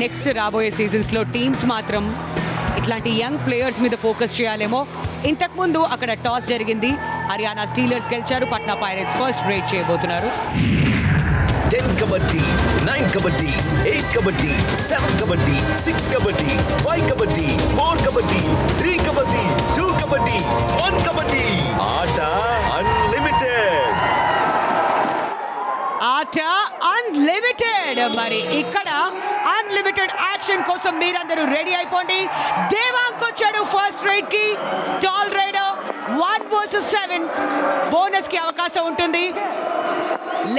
Next రాబోయే సీజన్స్లో teams మాత్రం ఇట్లాంటి యంగ్ ప్లేయర్స్ మీద ఫోకస్ చేయాలేమో. ఇంతకుముందు అక్కడ టాస్ జరిగింది. హర్యానా స్టీలర్స్ గెలిచారు. పట్నా పైరెట్స్ ఫస్ట్ రేట్ చేయబోతున్నారు. Ten kabaddi nine kabaddi eight kabaddi seven kabaddi six kabaddi five kabaddi four kabaddi three kabaddi two kabaddi one kabaddi. ఆట అన్లిమిటెడ్ ఆట అన్లిమిటెడ్ మరి ఇక్కడ అన్లిమిటెడ్ యాక్షన్ కోసం మీరందరూ రెడీ అయిపోండి. దేవాంక్ వచ్చాడు ఫస్ట్ రైడ్కి. టాల్ రైడ్ వన్ వర్సెస్ సెవెన్ బోనస్కి అవకాశం ఉంటుంది.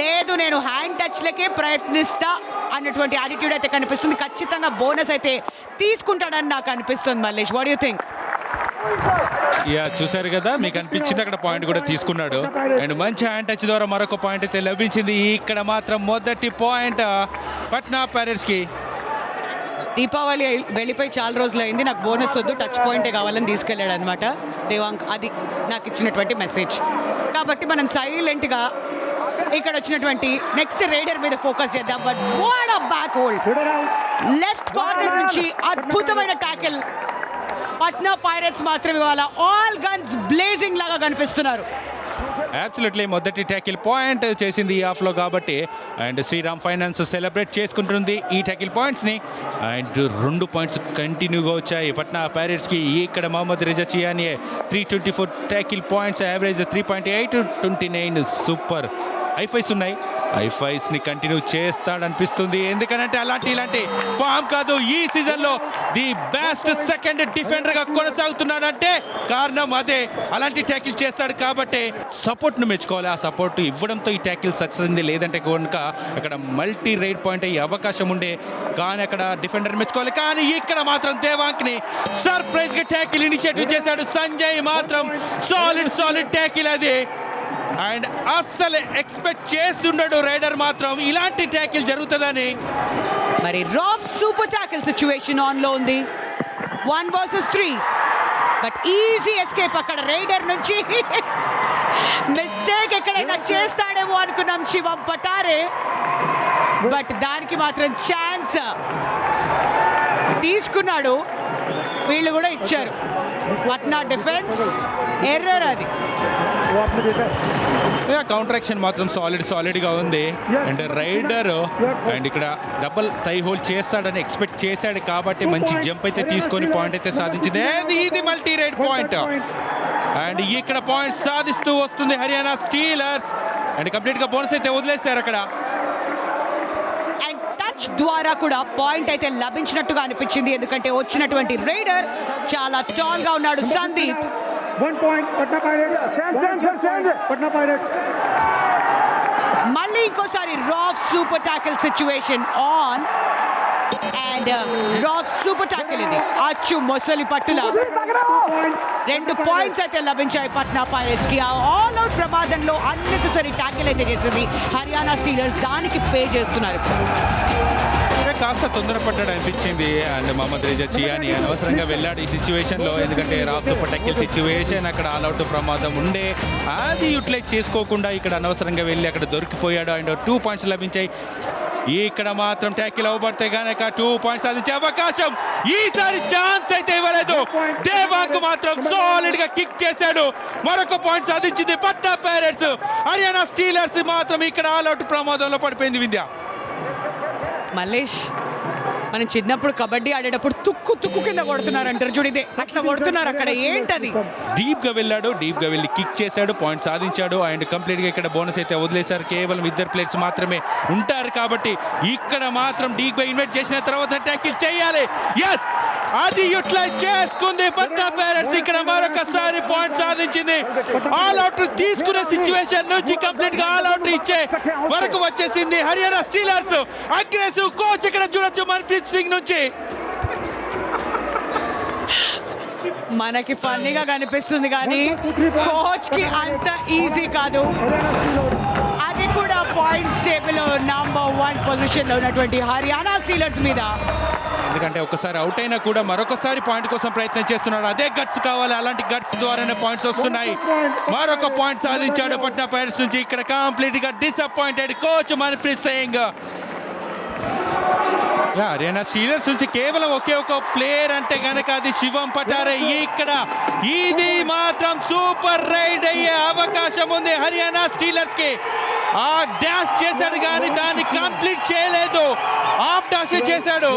లేదు నేను హ్యాండ్ టచ్ లకే ప్రయత్నిస్తా అన్నటువంటి యాటిట్యూడ్ అయితే కనిపిస్తుంది. ఖచ్చితంగా బోనస్ అయితే తీసుకుంటాడని నాకు అనిపిస్తుంది Mallesh. What you think yeah చూశారు కదా? మీకు అనిపించింది అక్కడ పాయింట్ కూడా తీసుకున్నాడు. అండ్ మంచి హ్యాండ్ టచ్ ద్వారా మరొక పాయింట్ అయితే లభించింది. ఇక్కడ మాత్రం మొదటి పాయింట్ పట్నా ప్యారెట్స్కి దీపావళి వెళ్ళిపోయి చాలా రోజులు అయింది నాకు బోనస్ వద్దు టచ్ పాయింటే కావాలని తీసుకెళ్ళాడు అనమాట దేవాంక్ అది నాకు ఇచ్చినటువంటి మెసేజ్ కాబట్టి మనం సైలెంట్గా ఇక్కడ వచ్చినటువంటి నెక్స్ట్ రైడర్ మీద ఫోకస్ చేద్దాం. But what a back hold left corner నుంచి అద్భుతమైన ట్యాకిల్ పట్నా పైరట్స్ మాత్రం ఇవాళ ఆల్ గన్స్ బ్లేజింగ్ లాగా కనిపిస్తున్నారు. యాబ్సల్యూట్లీ మొదటి ట్యాకిల్ పాయింట్ చేసింది ఈ ఆఫ్లో కాబట్టి అండ్ శ్రీరామ్ ఫైనాన్స్ సెలబ్రేట్ చేసుకుంటుంది ఈ ట్యాకిల్ పాయింట్స్ని అండ్ రెండు పాయింట్స్ కంటిన్యూగా వచ్చాయి. పట్నా ప్యారెట్స్కి ఇక్కడ Mohammad Reza Chiyaneh three twenty four tackle points average three point eight twenty nine super high fives ఉన్నాయి. ఐఫైస్ని కంటిన్యూ చేస్తాడనిపిస్తుంది. ఎందుకనంటే అలాంటి ఇలాంటి ఫామ్ కాదు. ఈ సీజన్లో ది బెస్ట్ సెకండ్ డిఫెండర్గా కొనసాగుతున్నాడంటే కారణం అదే. అలాంటి ట్యాకిల్ చేస్తాడు కాబట్టి సపోర్ట్ను మెచ్చుకోవాలి. ఆ సపోర్ట్ ఇవ్వడంతో ఈ ట్యాకిల్ సక్సెస్ అయింది. లేదంటే కనుక అక్కడ మల్టీ రైడ్ పాయింట్ అయ్యే అవకాశం ఉండే. కానీ అక్కడ డిఫెండర్ మెచ్చుకోవాలి. కానీ ఇక్కడ మాత్రం దేవాంక్ని సర్ప్రైజ్గా ట్యాకిల్ ఇనిషియేటివ్ చేశాడు. సంజయ్ మాత్రం సాలిడ్ సాలిడ్ ట్యాకిల్ అది. అండ్ అస్సలు ఎక్స్పెక్ట్ చేస్తున్నాడు రైడర్ మాత్రం. ఇలాంటి ట్యాకిల్ జరుగుతుందని. మరి రాఫ్ సూపర్ ట్యాకిల్ సిచ్యువేషన్ ఆన్లో ఉంది. One versus three. But easy escape అక్కడ రైడర్ నుంచి. మిస్టేక్ ఎక్కడైనా చేస్తాడేమో అనుకున్నాం శివం పటారే. బట్ దానికి మాత్రం ఛాన్స్. తీసుకున్నాడు. వీళ్ళు కూడా ఇచ్చారు. పట్నా డిఫెన్స్ ఎర్రర్ అది. కౌంటర్ యాక్షన్ మాత్రం సాలిడ్ సాలిడ్గా ఉంది. అండ్ రైడర్ అండ్ ఇక్కడ డబుల్ టై హోల్డ్ చేస్తాడని ఎక్స్పెక్ట్ చేశాడు కాబట్టి మంచి జంప్ అయితే తీసుకొని పాయింట్ అయితే సాధించింది. ఇది మల్టీ రైడ్ పాయింట్ అండ్ ఇక్కడ పాయింట్ సాధిస్తూ వస్తుంది హర్యానా స్టీలర్స్ అండ్ కంప్లీట్గా బోనస్ అయితే వదిలేశారు అక్కడ. అండ్ టచ్ ద్వారా కూడా పాయింట్ అయితే లభించినట్టుగా అనిపించింది. ఎందుకంటే వచ్చినటువంటి రైడర్ చాలా టాల్గా ఉన్నాడు. Sandeep One point, Patna Pirates. Change, change, One change. point, Patna Pirates. మళ్ళీ ఇంకోసారి రాఫ్ super tackle situation on and రాఫ్ super tackle ఇది అచ్చు మొసలి పట్టుల Two points. రెండు పాయింట్స్ అయితే లభించాయి పట్నా పైరేట్స్కి ఆల్ అవుట్ ప్రమాదంలో అన్నెసెసరీ టాకిల్ అయితే చేసింది హర్యానా స్టీలర్స్ దానికి పే చేస్తున్నారు కాస్త తొందరపడ్డాడు అనిపించింది అండ్ మహమ్మద్ రిజా చియాని అనవసరంగా వెళ్ళాడు ఈ సిచ్యువేషన్లో ఎందుకంటే రాఫ్ సూపర్ టెక్కిల్ సిచ్యువేషన్ అక్కడ ఆల్ అవుట్ ప్రమాదం ఉండే. అది యూటిలైజ్ చేసుకోకుండా ఇక్కడ అనవసరంగా వెళ్ళి అక్కడ దొరికిపోయాడు. అండ్ టూ పాయింట్స్ లభించాయి. ఇక్కడ మాత్రం ట్యాకిల్ అవ్వబడితే గనక టూ పాయింట్స్ సాధించే అవకాశం. ఈసారి ఛాన్స్ అయితే ఇవ్వలేదు. దేవాంక్ మాత్రం సాలిడ్గా కిక్ చేశాడు. మరొక పాయింట్ సాధించింది పట్టా ప్యారెట్స్ హర్యానా స్టీలర్స్ మాత్రం ఇక్కడ ఆల్ అవుట్ ప్రమాదంలో పడిపోయింది వింధ్య. మలేష్ మనం చిన్నప్పుడు కబడ్డీ ఆడేటప్పుడు తుక్కు తుక్కు కింద కొడుతున్నారు అంటారు చూడిదే అట్లా కొడుతున్నారు అక్కడ ఏంటది? డీప్గా వెళ్ళాడు డీప్గా వెళ్ళి కిక్ చేశాడు పాయింట్ సాధించాడు అండ్ కంప్లీట్గా ఇక్కడ బోనస్ అయితే వదిలేశారు. కేవలం ఇద్దరు ప్లేయర్స్ మాత్రమే ఉంటారు కాబట్టి ఇక్కడ మాత్రం డీప్గా ఇన్వైట్ చేసిన తర్వాత ట్యాకిల్ చేయాలి. ఎస్ అది యూటిలైజ్ చేసుకుంది. పట్టా పేరెంట్స్ ఇక్కడ మరొకసారి పాయింట్ సాధించింది. ఆల్ అవుట్ తీసుకునే సిచ్యువేషన్ నుంచి కంప్లీట్గా ఆల్ అవుట్ ఇచ్చే వరకు వచ్చేసింది. హర్యానా స్టీలర్స్ అగ్రెసివ్ కోచ్ ఇక్కడ చూడొచ్చు మన్ప్రీత్ సింగ్ నుంచి. మనకి ఫన్నీగా కనిపిస్తుంది కానీ కోచ్కి అంత ఈజీ కాదు. అది కూడా పాయింట్స్ టేబుల్ నంబర్ వన్ పొజిషన్లో ఉన్నటువంటి హర్యానా స్టీలర్స్ మీద. ఎందుకంటే ఒకసారి అవుట్ అయినా కూడా మరొకసారి పాయింట్ కోసం ప్రయత్నం చేస్తున్నాడు. అదే గట్స్ కావాలి. అలాంటి గట్స్ ద్వారానే పాయింట్స్ వస్తున్నాయి. మరొక పాయింట్ సాధించాడు పట్నా పైరట్స్ నుంచి. ఇక్కడ కంప్లీట్గా disappointed coach Manpreet Singh. Haryana steelers నుంచి కేవలం ఒకే ఒక ప్లేయర్ అంటే గనక అది శివం పటారే. ఇక్కడ ఇది మాత్రం సూపర్ రైడ్ అయ్యే అవకాశం ఉంది హర్యానా స్టీలర్స్కి. ఆ డాష్ చేశాడు కానీ దాన్ని కంప్లీట్ చేయలేదు. ఆఫ్ డాష్ చేశాడు.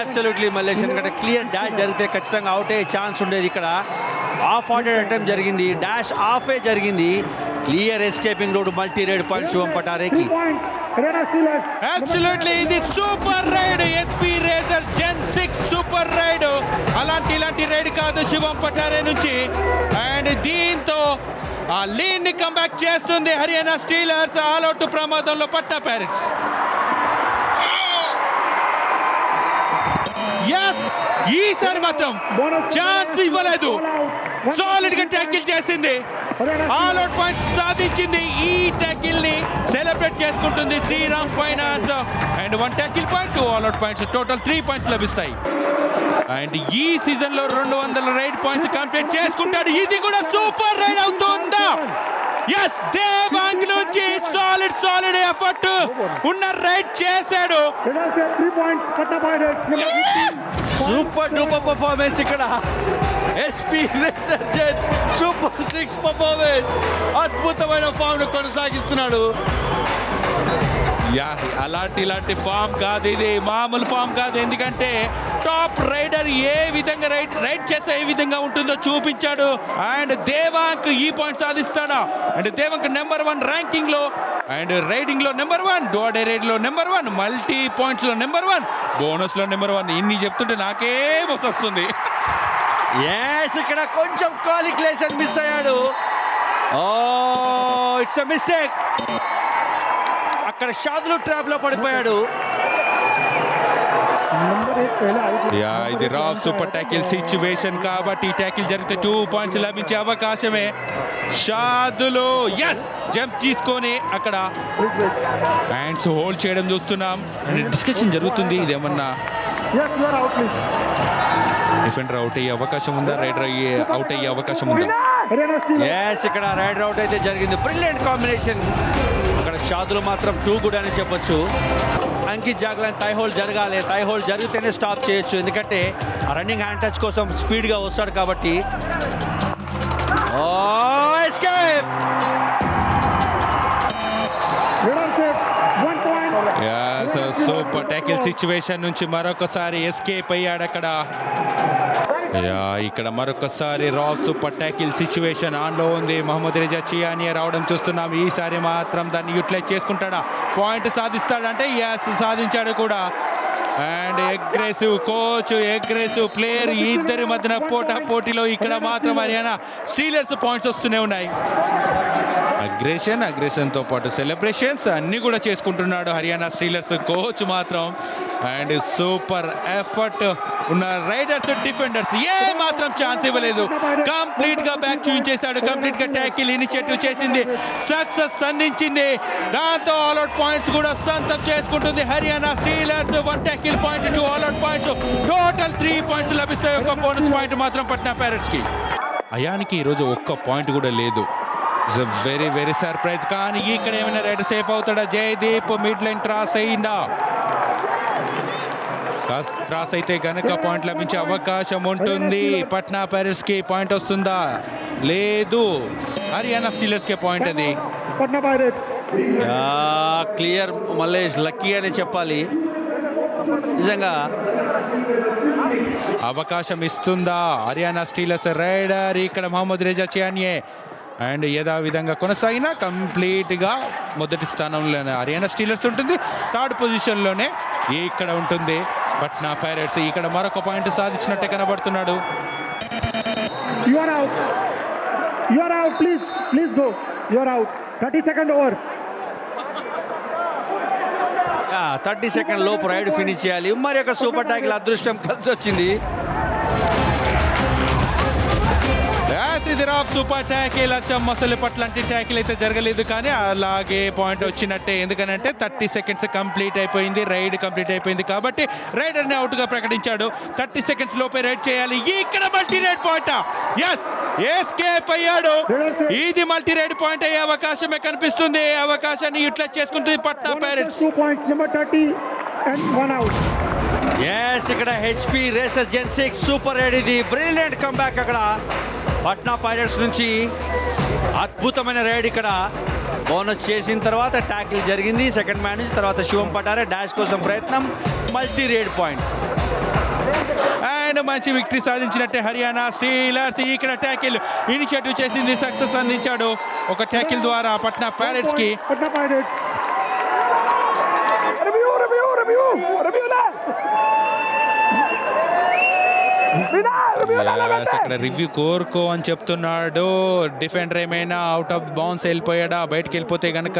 అబ్సల్యూట్లీ మల్లేష్ ఎందుకంటే క్లియర్ డాష్ జరిగితే ఖచ్చితంగా అవుట్ అయ్యే ఛాన్స్ ఉండేది ఇక్కడ. ఆఫ్ ఆర్డర్ అటెంప్ట్ జరిగింది. డాష్ ఆఫే జరిగింది. Clear escaping road multi raid point Shivam పటారేకి. Absolutely ఇది super raid SP razor Zen six super raid అలాంటి ఇలాంటి రైడ్ కాదు శివం పటారే నుంచి. అండ్ దీంతో ఆ లీడ్ని కంబ్యాక్ చేస్తుంది హర్యానా స్టీలర్స్ ఆల్అౌట్ ప్రమాదంలో పట్నా ప్యారెట్స్ ఎస్ ఈసారి మాత్రం. ఛాన్స్ ఇవ్వలేదు. సాలిడ్గా ట్యాకిల్ చేసింది. ఆల్ అవుట్ పాయింట్స్ సాధించింది. ఈ ట్యాకిల్ని సెలబ్రేట్ చేసుకుంటుంది Shriram finance and one tackle point two all out points total three points లభిస్తాయి. అండ్ ఈ సీజన్లో రెండు వందల రైడ్ పాయింట్స్ కంప్లీట్ చేసుకుంటాడు. ఇది కూడా సూపర్ రైడ్ అవుతుందా? ఎస్ దేవాంగ్ నుంచి సాలిడ్ సాలిడ్ ఎఫర్ట్ ఉన్న రైడ్ చేశాడు. Winners have three points. Patna Pirates. Number 15. Super duper performance ఇక్కడ. ఎస్పీ సూపర్ సిక్స్ పర్ఫార్మెన్స్ అద్భుతమైన ఫామ్ కొనసాగిస్తున్నాడు. యా అలాంటి ఇలాంటి ఫామ్ కాదు ఇది. మామూలు ఫామ్ కాదు. ఎందుకంటే టాప్ రైడర్ ఏ విధంగా రైడ్ రైడ్ చేస్తే ఏ విధంగా ఉంటుందో చూపించాడు. అండ్ దేవాంక్ ఈ పాయింట్ సాధిస్తాడా? అండ్ దేవాంక్ నెంబర్ వన్ ర్యాంకింగ్లో అండ్ రైడింగ్లో నెంబర్ వన్ డోడే రైడ్లో నెంబర్ వన్ మల్టీ పాయింట్స్లో నెంబర్ వన్ బోనస్లో నెంబర్ వన్. ఇన్ని చెప్తుంటే నాకే వస్తుంది ఎస్ ఇక్కడ కొంచెం కాలిక్యులేషన్ మిస్ అయ్యాడు. ఓ ఇట్స్ అ మిస్టేక్ అక్కడ షాదులు ట్రాప్లో పడిపోయాడు. ఇది రాఫ్ సూపర్ ట్యాకిల్ సిచ్యువేషన్ కాబట్టి ట్యాకిల్ జరిగితే టూ పాయింట్స్ లభించే అవకాశమే. షాదులు ఎస్ జంప్ తీసుకొని అక్కడ హ్యాండ్స్ హోల్డ్ చేయడం చూస్తున్నాం. డిస్కషన్ జరుగుతుంది ఇదేమన్నా డిఫెండర్ అవుట్ అయ్యే అవకాశం ఉందా? రైడర్ అయ్యే అవుట్ అయ్యే అవకాశం ఉందా? ఎస్ ఇక్కడ రైడర్ అవుట్ అయితే జరిగింది. బ్రిలియంట్ కాంబినేషన్ షాదులు మాత్రం టూ గుడ్ అని చెప్పొచ్చు. అంకిత్ జాగ్లాన్ టై హోల్డ్ జరగాలి. టై హోల్డ్ జరిగితేనే స్టాప్ చేయొచ్చు. ఎందుకంటే రన్నింగ్ హ్యాండ్ టచ్ కోసం స్పీడ్గా వస్తాడు కాబట్టి. సూపర్ ట్యాకిల్ సిచ్యువేషన్ నుంచి మరొకసారి ఎస్కేప్ అయ్యాడు అక్కడ ఇక్కడ మరొకసారి రాక్స్ సూపర్ ట్యాకిల్ సిచ్యువేషన్ ఆన్లో ఉంది. మహమ్మద్ రిజా చియానియా రావడం చూస్తున్నాం. ఈసారి మాత్రం దాన్ని యూటిలైజ్ చేసుకుంటాడా? పాయింట్ సాధిస్తాడంటే యాస్ సాధించాడు కూడా. And aggressive coach aggressive player ఇద్దరి మధ్యన పోటా పోటీలో ఇక్కడ మాత్రం హర్యానా స్టీలర్స్ పాయింట్స్ వస్తూనే ఉన్నాయి. అగ్రెషన్ అగ్రెషన్తో పాటు సెలబ్రేషన్స్ అన్నీ కూడా చేసుకుంటున్నాడు హర్యానా స్టీలర్స్ కోచ్ మాత్రం. అండ్ సూపర్ ఎఫర్ట్ ఉన్న రైడర్స్ డిఫెండర్స్ ఏ మాత్రం ఛాన్స్ ఇవ్వలేదు. కంప్లీట్గా బ్యాక్ చూపించేశాడు. కంప్లీట్గా ట్యాకిల్ ఇనిషియేటివ్ చేసింది. సక్సెస్ అందించింది. దాంతో ఆల్అౌట్ పాయింట్స్ కూడా సొంతం చేసుకుంటుంది. Haryana Steelers one tackle point two all out points total three points లభిస్తాయి. ఒక బోనస్ పాయింట్ మాత్రం పట్నా ప్యారెట్స్కి. అయానికి ఈరోజు ఒక్క పాయింట్ కూడా లేదు. వెరీ వెరీ సర్ప్రైజ్ కానీ ఇక్కడ ఏమైనా రెడ్ సేఫ్ అవుతాడా? జయదీప్ మిడ్ లైన్ క్రాస్ అయిందా? క్రాస్ అయితే గనక పాయింట్ లభించే అవకాశం ఉంటుంది. పట్నా కి పాయింట్ వస్తుందా? లేదు. హర్యానా స్టీలర్స్కి పాయింట్ అది. Pirates. క్లియర్ మల్లేష్ లక్కీ అని చెప్పాలి. నిజంగా అవకాశం ఇస్తుందా? హర్యానా స్టీలర్స్ రైడర్ ఇక్కడ మహమ్మద్ రేజా చియానియే. అండ్ యథా విధంగా కొనసాగినా కంప్లీట్గా మొదటి స్థానంలోనే హర్యానా స్టీలర్స్ ఉంటుంది. థర్డ్ పొజిషన్లోనే ఇక్కడ ఉంటుంది. పట్నా పైరట్స్ ఇక్కడ మరొక పాయింట్ సాధించినట్టే కనబడుతున్నాడు You are out. You are out. Please, please go. You are out. 30 second over. Thirty second లోపు రైడ్ ఫినిష్ చేయాలి మరి ఒక సూపర్ ట్యాకిల్ అదృష్టం కలిసి వచ్చింది ఆఫ్ సూపర్ ట్యాకిల్. అచ్చం మసలి పట్లాంటి ట్యాకిల్ అయితే జరగలేదు కానీ అలాగే పాయింట్ వచ్చినట్టే. ఎందుకనంటే థర్టీ సెకండ్స్ కంప్లీట్ అయిపోయింది రైడ్ కంప్లీట్ అయిపోయింది కాబట్టి రైడర్ని అవుట్గా ప్రకటించాడు. థర్టీ సెకండ్స్ లోపే రైడ్ చేయాలి. ఇక్కడ multi raid point yes escape అయ్యాడు. ఇది మల్టీ రైడ్ పాయింట్ అయ్యే అవకాశమే కనిపిస్తుంది. అవకాశాన్ని ఇట్లా చేసుకుంటుంది Patna pirates plus two points, number 30 and one out. Yes ఇక్కడ HP racer Zen six super raid ఇది. బ్రిలియంట్ కంబ్యాక్ అక్కడ. పట్నా పైరట్స్ నుంచి అద్భుతమైన రైడ్ ఇక్కడ. బోనస్ చేసిన తర్వాత ట్యాకిల్ జరిగింది. సెకండ్ మ్యాన్ నుంచి తర్వాత శివం పటారే డాష్ కోసం ప్రయత్నం. Multi raid point. అండ్ మంచి విక్టరీ సాధించినట్టే హర్యానా స్టీలర్స్ ఇక్కడ ట్యాకిల్ ఇనిషియేటివ్ చేసింది. సక్సెస్ అందించాడు. ఒక ట్యాకిల్ ద్వారా పట్నా ప్యారెట్స్కి. Patna అక్కడ రివ్యూ కోరుకో అని చెప్తున్నాడు డిఫెండర్ ఏమైనా అవుట్ ఆఫ్ బౌన్స్ వెళ్ళిపోయాడా బయటకు వెళ్ళిపోతే గనక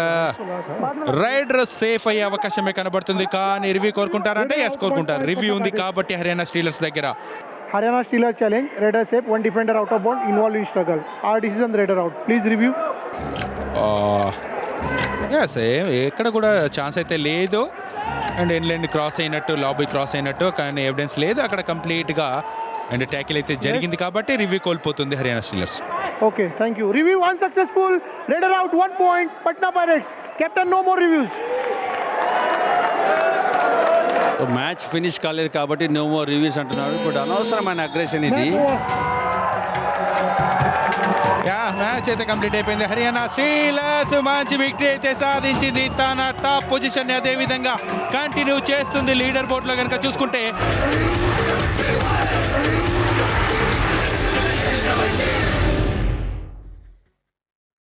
రైడర్ సేఫ్ అయ్యే అవకాశమే కనబడుతుంది కానీ రివ్యూ కోరుకుంటారంటే ఎస్ కోరుకుంటారు రివ్యూ ఉంది కాబట్టి హర్యానా స్టీలర్స్ దగ్గర Haryana Steeler challenge. Raider safe. One defender out of bound involved in struggle. Our decision. Raider out. Please review. Yes ఎక్కడ కూడా ఛాన్స్ అయితే లేదు అండ్ ఎన్లెండ్ క్రాస్ అయినట్టు లాబీ క్రాస్ అయినట్టు కానీ ఎవిడెన్స్ లేదు అక్కడ కంప్లీట్గా అండ్ ట్యాకిల్ అయితే జరిగింది కాబట్టి రివ్యూ కోల్పోతుంది Haryana Steelers Okay. Thank you. Review unsuccessful. Raider out. One point. Patna Pirates. Captain. No more reviews. Match finish కాలేదు కాబట్టి నో మోర్ రివ్యూస్ అంటున్నాడు ఇప్పుడు అనవసరమైన అగ్రెషన్ ఇది. యా మ్యాచ్ అయితే కంప్లీట్ అయిపోయింది హర్యానా స్టీలర్స్ మంచి విక్టరీ అయితే సాధించింది తన టాప్ పొజిషన్ అదే విధంగా కంటిన్యూ చేస్తుంది లీడర్ బోర్డులో కనుక చూసుకుంటే